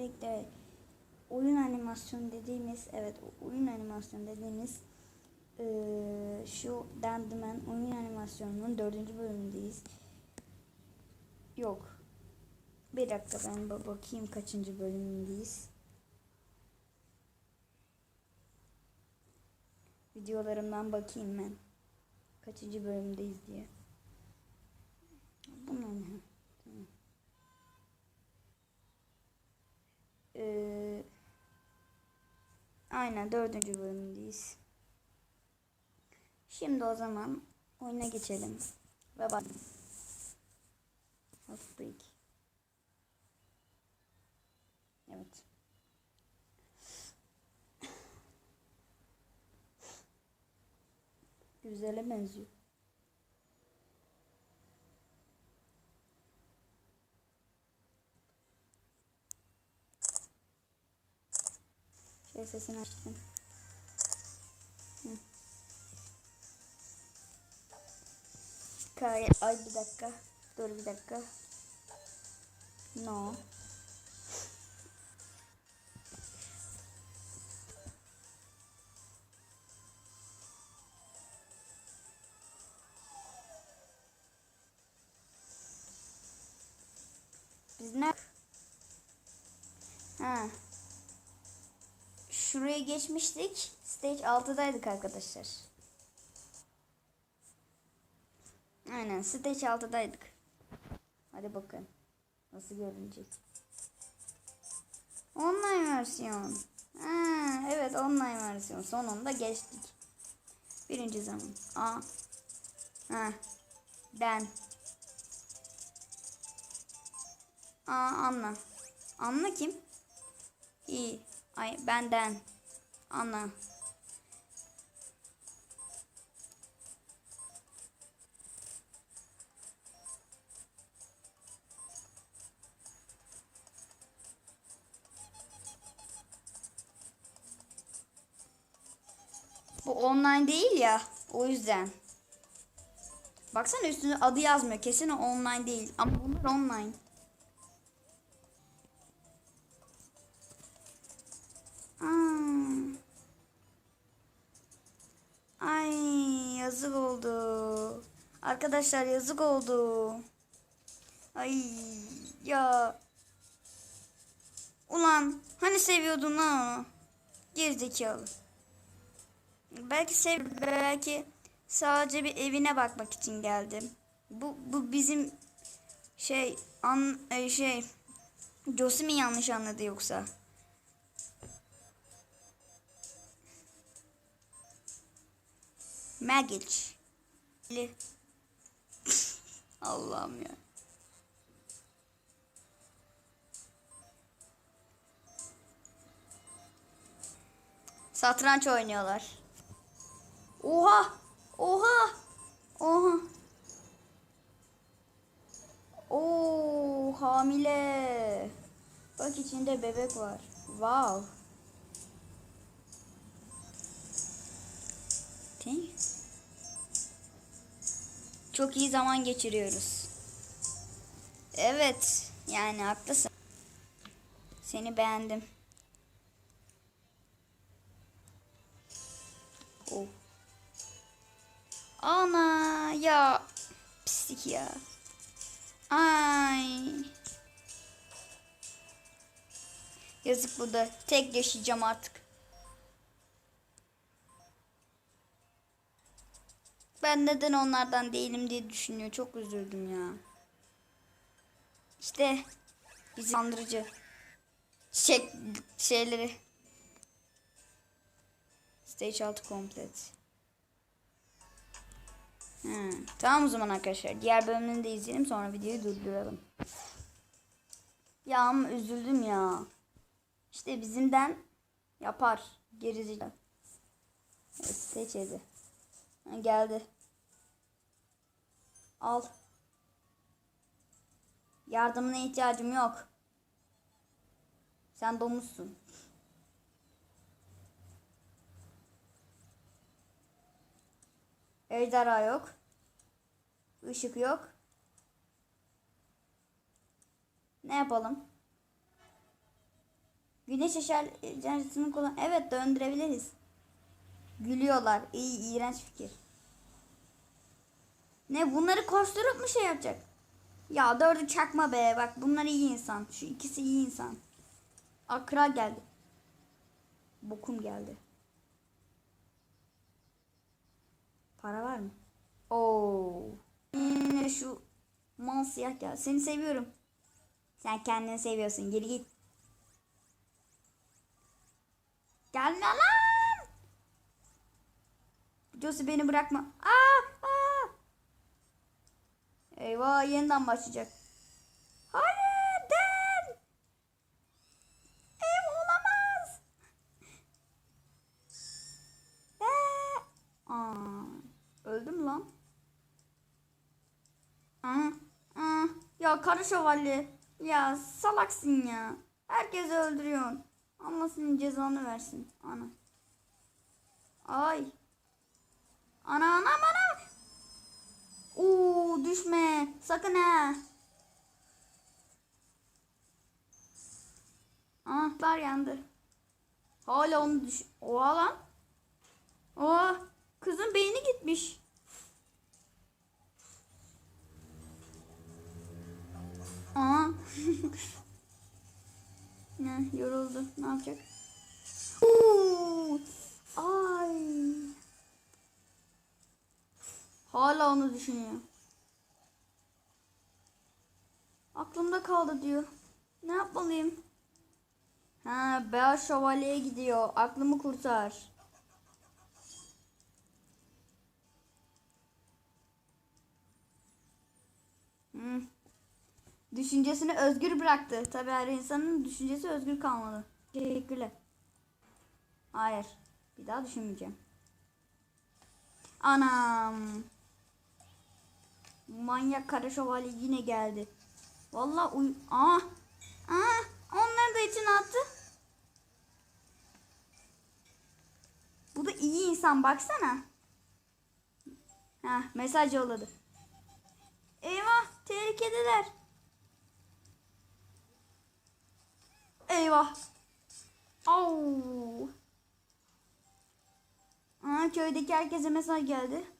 birlikte oyun animasyonu dediğimiz evet oyun animasyonu dediğimiz eee, şu Dandyman oyun animasyonunun dördüncü bölümündeyiz. Yok. Bir dakika ben ba- bakayım kaçıncı bölümündeyiz. Videolarımdan bakayım ben. Kaçıncı bölümdeyiz diye. Bunlar ne? Ee, aynen dördüncü bölümdeyiz. Şimdi o zaman oyuna geçelim. Ve bak. Outbreak. Evet. Güzele benziyor. Şey sesini açtım. Hı. Kay ay bir dakika. Dur bir dakika. No. Biz ne? Ha. Şuraya geçmiştik. Stage 6'daydık arkadaşlar. Aynen stage 6'daydık. Hadi bakın. Nasıl görünecek. Online versiyon. Ha, evet online versiyon. Sonunda geçtik. Birinci zaman. A. Ha. Ben. Aa Anna. Anna kim? İyi. Ay benden. Anna. Bu online değil ya. O yüzden. Baksana üstünde adı yazmıyor. Kesin online değil. Ama bunlar online. Yazık oldu. Arkadaşlar yazık oldu. Ay ya. Ulan hani seviyordun lan onu. Gerizekalı. Belki sev belki sadece bir evine bakmak için geldim. Bu bu bizim şey an e, şey Josi yanlış anladı yoksa? Magic. Allah'ım ya. Satranç oynuyorlar. Oha! Oha! Oha! Oo, hamile. Bak içinde bebek var. Wow. Okay. Çok iyi zaman geçiriyoruz. Evet. Yani haklısın. Seni beğendim. Oh. Ana ya pislik ya. Ay. Yazık bu da. Tek yaşayacağım artık. Ben neden onlardan değilim diye düşünüyor. Çok üzüldüm ya. İşte bizi kandırıcı. Çiçek şeyleri. Stage 6 komplet. Hmm. Tamam o zaman arkadaşlar. Diğer bölümünü de izleyelim sonra videoyu durduralım. Ya ama üzüldüm ya. İşte bizimden yapar. Gerizekalı. Evet, 7. Geldi. Al. Yardımına ihtiyacım yok. Sen domuzsun. Ejderha yok. Işık yok. Ne yapalım? Güneş enerjisini kullan. Evet döndürebiliriz. Gülüyorlar. İyi iğrenç fikir. Ne bunları koşturup mu şey yapacak? Ya dördü çakma be. Bak bunlar iyi insan. Şu ikisi iyi insan. Akra geldi. Bokum geldi. Para var mı? Oo. Yine şu mal siyah geldi. Seni seviyorum. Sen kendini seviyorsun. Geri git. Gelme lan. Josie beni bırakma. Aa, aa. Eyvah yeniden başlayacak. Hayır den. Ev olamaz. Ee, aa, öldüm lan. Aa, aa. Ya karı şövalye. Ya salaksın ya. Herkesi öldürüyorsun. Allah senin cezanı versin. Ana. Ay. Ana ana ana. Oo düşme. Sakın ha. Ah bar yandı. Hala onu düş... Oha lan. Oha. Kızın beyni gitmiş. Aa. ne yoruldu. Ne yapacak? Oo. Ay. Hala onu düşünüyor. Aklımda kaldı diyor. Ne yapmalıyım? Ha, Beyaz Şövalye'ye gidiyor. Aklımı kurtar. Hmm. Düşüncesini özgür bıraktı. Tabii her insanın düşüncesi özgür kalmalı. Teşekkürler. Hayır. Bir daha düşünmeyeceğim. Anam. Manyak kara şövalye yine geldi. Vallahi uy... Aa. Aa. Onları da içine attı. Bu da iyi insan baksana. Heh, mesaj yolladı. Eyvah tehlikedeler. Eyvah. Au. Aa, köydeki herkese mesaj geldi.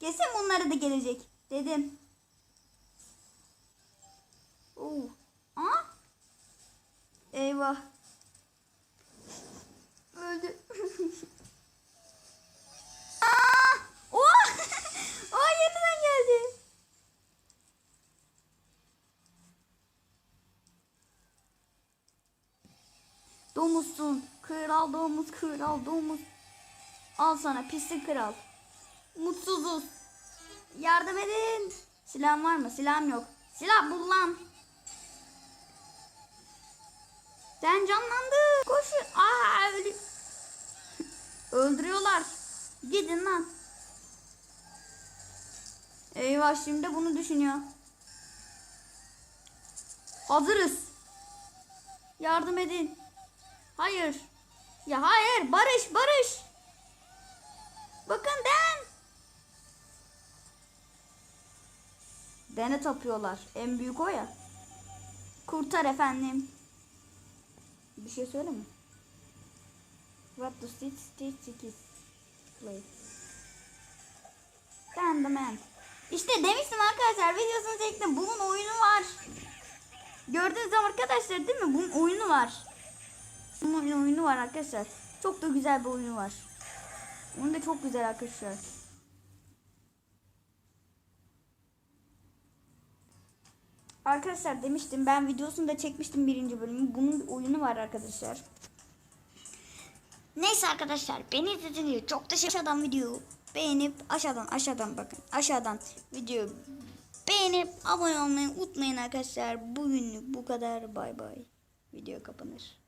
Kesin bunlara da gelecek. Dedim. Oo. Aa. Eyvah. Öldü. Aa! Oh! Aa yeniden geldi. Domuzsun. Kral domuz, kral domuz. Al sana pislik kral. Mutsuzuz. Yardım edin. Silahım var mı? Silahım yok. Silah bul lan. Sen canlandı. Koşun. Aa öldü. Öldürüyorlar. Gidin lan. Eyvah şimdi bunu düşünüyor. Hazırız. Yardım edin. Hayır. Ya hayır. Barış barış. Bakın Den. Den'e tapıyorlar. En büyük o ya. Kurtar efendim. Bir şey söyle mi? What does it state is play? Dan the man. İşte demiştim arkadaşlar videosunu çektim. Bunun oyunu var. Gördünüz mü arkadaşlar değil mi? Bunun oyunu var. Bunun oyunu var arkadaşlar. Çok da güzel bir oyunu var. Oyun da çok güzel arkadaşlar. Arkadaşlar demiştim ben videosunu da çekmiştim birinci bölümü. Bunun oyunu var arkadaşlar. Neyse arkadaşlar beni izlediğiniz için çok teşekkür ederim. Aşağıdan videoyu beğenip aşağıdan aşağıdan bakın aşağıdan videoyu beğenip abone olmayı unutmayın arkadaşlar. Bugünlük bu kadar. Bay bay. Video kapanır.